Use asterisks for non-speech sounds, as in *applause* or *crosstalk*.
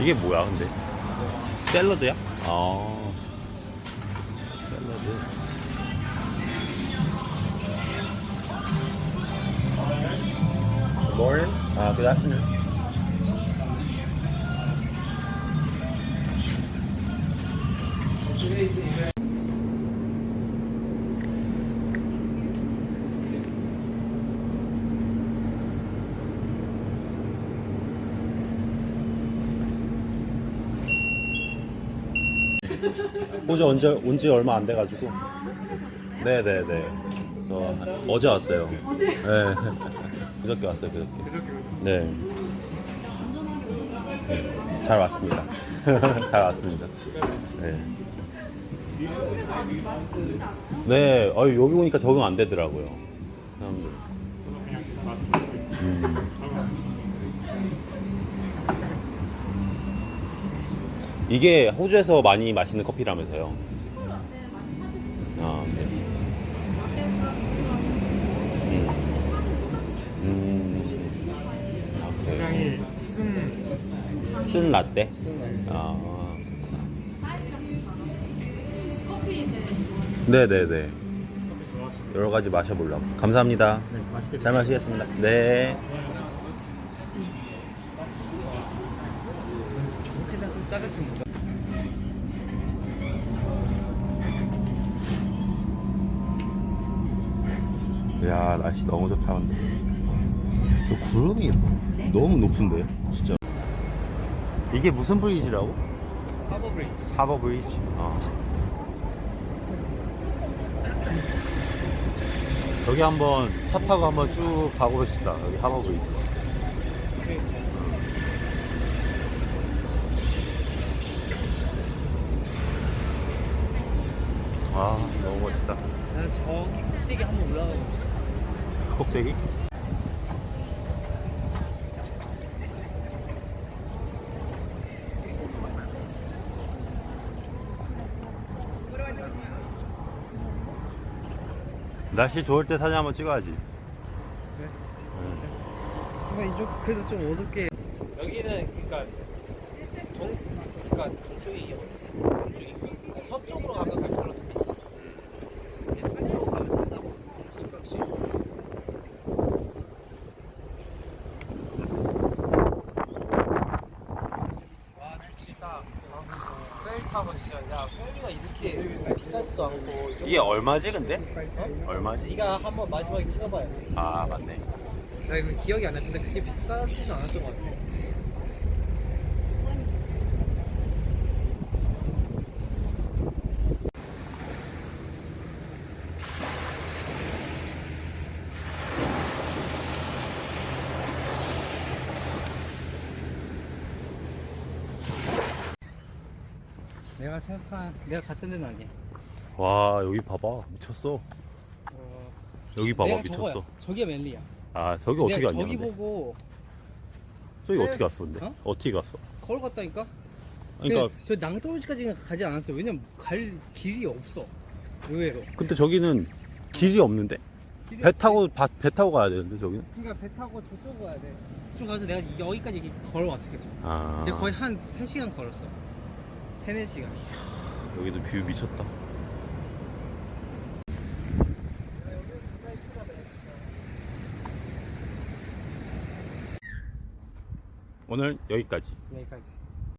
이게 뭐야 근데? 샐러드야? 아 샐러드 Good morning. Uh, good afternoon. 호주 언제 온지 얼마 안 돼가지고. 네네네. 저 어제 왔어요. 어제? 네. *laughs* 그저께 왔어요. 그저께. 네. 네. 잘 왔습니다. *laughs* 잘 왔습니다. 네. 네. 어, 여기 오니까 적응 안 되더라고요. 사람들. 음. 이게 호주에서 많이 마시는 커피라면서요. 네, 많이 찾으시죠. 아, 네. 라떼가 음. 근데 샷은 똑같으니까. 음. 아, 그래요? 굉장히 쓴쓴 라떼? 아. 사이즈가 되게 작아. 커피 이제 네네네. 커피 여러 가지 마셔보려고. 감사합니다. 네, 맛있게 잘 마시겠습니다. 네. 그렇게 좀 작을지 몰라. 야, 날씨 너무 좋다, 근데. 이 구름이 너무 높은데, 진짜. 이게 무슨 브리지라고? 하버 브릿지. 하버 브리지. 어. 여기 한번 차 타고 한번 쭉 가보시다. 여기 하버 브리지. 너무 멋있다. 나는 저기 꼭대기 한번 올라가고 싶어. 꼭대기? 날씨 좋을 때 사진 한번 찍어야지. 그래? 진짜? 정말 이쪽 그래도 좀 어둡게. 여기는 그러니까 동 그러니까 동쪽이 동쪽이 있어. 그러니까 서쪽으로 가면 갈수록 더 비싸. 근데 동쪽으로 가면 더 싸고. 집값이. 와 좋다. 페리 타고 진짜 야 페리가 이렇게 비싸지도 않고 이 이게 얼마지 근데? 어? 얼마지? 네가 한번 마지막에 찍어봐야 돼. 아 맞네. 나 이거 기억이 안 나. 근데 그게 비싸지도 않았던 것 같아. 내가 생각한 내가 갔던 데는 아니야. 와 여기 봐봐 미쳤어. 어, 여기 봐봐 내가 미쳤어. 저거야. 저기가 멜리야. 아 저기 어떻게 내가 갔냐 저기 근데? 보고 저기 네. 어떻게 갔어 근데? 어? 어 떻게 갔어? 걸어 갔다니까. 그러니까 근데 저 낭떠러지까지는 가지 않았어. 왜냐면 갈 길이 없어. 의외로. 근데 저기는 길이 없는데? 길이 배 없지. 타고 바- 배 타고 가야 되는데 저기는? 그러니까 배 타고 저쪽 가야 돼. 저쪽 가서 내가 여기까지 이렇게 걸어왔었겠죠. 아 제가 거의 한 3시간 걸었어. 3, 4시간. 여기도 뷰 미쳤다. 오늘 여기까지. 여기까지.